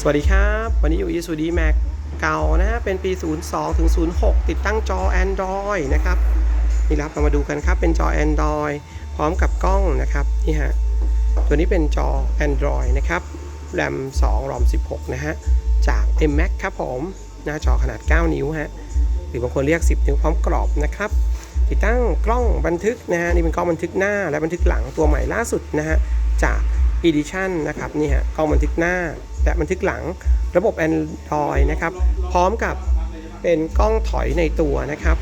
สวัสดีครับ วันนี้อยู่ i s u d m a c เก่านะฮะเป็นปี 02ถึง06 ติดตั้งจอ Android นะครับ นี่ครับเรามาดูกันครับ เป็นจอ Android พร้อมกับกล้องนะครับนี่ฮะตัวนี้เป็นจอ Android นะครับ RAM 2 ROM 16 นะฮะ จาก MMAX ครับผม หน้าจอขนาด 9 นิ้วฮะ หรือบางคนเรียก 10 นิ้วพร้อมกรอบนะครับ ติดตั้งกล้องบันทึกนะฮะ นี่เป็นกล้องบันทึกหน้าและบันทึกหลังตัวใหม่ล่าสุดนะฮะ จาก Edition นะครับนี่ฮะกล้องบันทึกหน้าและบันทึกหลังระบบ Android นะครับ พร้อมกับเป็นกล้องถอยในตัวนะครับ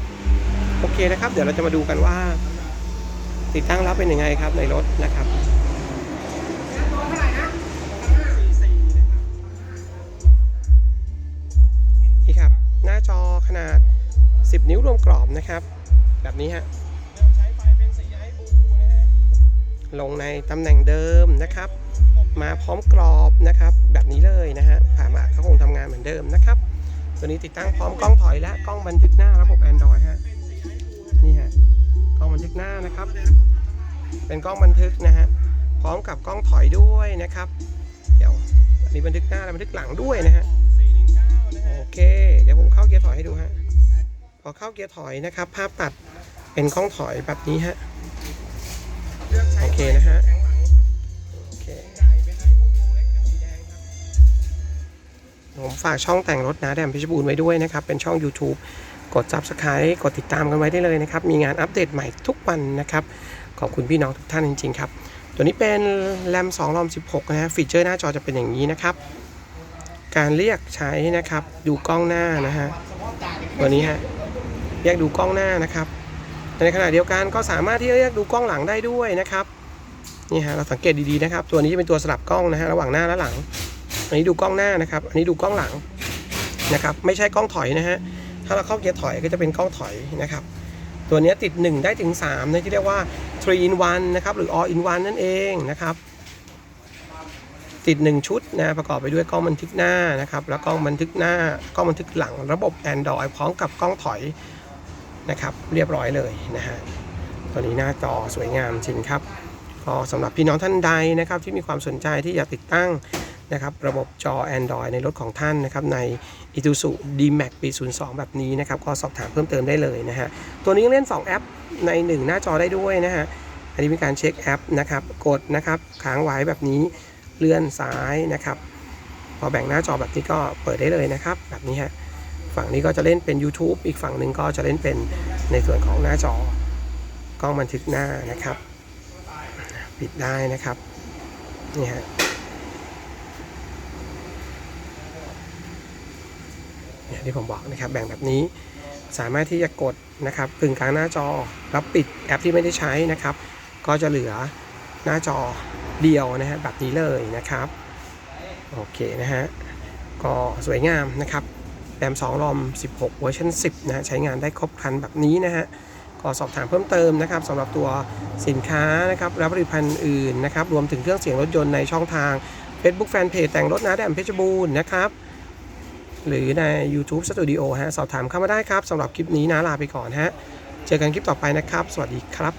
โอเคนะครับ เดี๋ยวเราจะมาดูกันว่า ติดตั้งแล้วเป็นยังไงครับในรถนะครับนี่ครับ หน้าจอขนาด 10 นิ้วรวมกรอบนะครับ แบบนี้ฮะ ลงในตำแหน่งเดิมนะครับ มาพร้อมกรอบนะครับ แบบนี้เลยนะฮะผ่ามาเขาคงทำงานเหมือนเดิมนะครับ ตัวนี้ติดตั้งพร้อมกล้องถอยและกล้องบันทึกหน้าระบบ Android ฮะนี่ฮะกล้องบันทึกหน้านะครับ เป็นกล้องบันทึกนะฮะพร้อมกับกล้องถอยด้วยนะครับ เดี๋ยวอันนี้บันทึกหน้าและบันทึกหลังด้วยนะฮะโอเค เดี๋ยวผมเข้าเกียร์ถอยให้ดูฮะพอเข้าเกียร์ถอยนะครับ ภาพตัดเป็นกล้องถอยแบบนี้ฮะ โอเคนะฮะโอเคผมฝากช่องแต่งรถนะแดมพิชบูรณ์ไว้ด้วยนะครับ เป็นช่อง YouTube กด Subscribe กดติดตามกันไว้ได้เลยนะครับ มีงานอัปเดตใหม่ทุกวันนะครับ ขอบคุณพี่น้องทุกท่านจริงๆครับ ตัวนี้เป็น RAM 2 ROM 16 นะฮะฟีเจอร์หน้าจอจะเป็นอย่างนี้นะครับ การเรียกใช้นะครับ ดูกล้องหน้านะฮะตัวนี้ฮะเรียกดูกล้องหน้านะครับ ในขณะเดียวกันก็สามารถที่จะเรียกดูกล้องหลังได้ด้วยนะครับนี่ฮะเราสังเกตดีๆนะครับ ตัวนี้จะเป็นตัวสลับกล้องนะฮะระหว่างหน้าและหลัง อันนี้ดูกล้องหน้านะครับ อันนี้ดูกล้องหลังนะครับไม่ใช่กล้องถอยนะฮะถ้าเราเข้าเกียร์ถอยก็จะเป็นกล้องถอยนะครับตัวนี้ติด 1 ได้ถึง3นะที่เรียกว่า 3 in 1 นะครับ หรือ all in 1 นั่นเองนะครับติด 1 ชุดนะประกอบไปด้วยกล้องบันทึกหน้านะครับแล้วกล้องบันทึกหน้ากล้องบันทึกหลัง ระบบ Android พร้อมกับกล้องถอย นะครับ เรียบร้อยเลยนะฮะตัวนี้หน้าจอสวยงามจริงครับก็สำหรับพี่น้องท่านใดนะครับที่มีความสนใจที่อยากติดตั้งนะครับระบบจอ Android ในรถของท่านนะครับใน i t u s u D-Max ปี 02 แบบนี้นะครับก็สอบถามเพิ่มเติมได้เลยนะฮะตัวนี้ยังเล่น 2 แอปใน 1 หน้าจอได้ด้วยนะฮะอันนี้มีการเช็คแอปนะครับกดนะครับค้างไว้แบบนี้เลื่อนซ้ายนะครับ พอแบ่งหน้าจอแบบนี้ก็เปิดได้เลยนะครับ แบบนี้ฮะ ฝั่งนี้ก็จะเล่นเป็น YouTube อีกฝั่งหนึ่งก็จะเล่นเป็นในส่วนของหน้าจอกล้องบันทึกหน้านะครับ ปิดได้นะครับนี่ฮะอย่างที่ผมบอกนะครับแบ่งแบบนี้สามารถที่จะกดนะครับกึ่งกลางหน้าจอแล้วปิดแอปที่ไม่ได้ใช้นะครับ ก็จะเหลือหน้าจอเดียวนะฮะแบบนี้เลยนะครับ โอเคนะฮะก็สวยงามนะครับ แรม2รอม16 เวอร์ชัน10 นะฮะใช้งานได้ครบครันแบบนี้นะฮะก็สอบถามเพิ่มเติมนะครับสำหรับตัวสินค้านะครับและผลิตภัณฑ์อื่นนะครับรวมถึงเครื่องเสียงรถยนต์ในช่องทาง Facebook Fanpage แต่งรถนะแดมเพชรบูรณ์นะครับหรือใน YouTube Studio ฮะสอบถามเข้ามาได้ครับสำหรับคลิปนี้นะลาไปก่อนฮะเจอกันคลิปต่อไปนะครับ สวัสดีครับ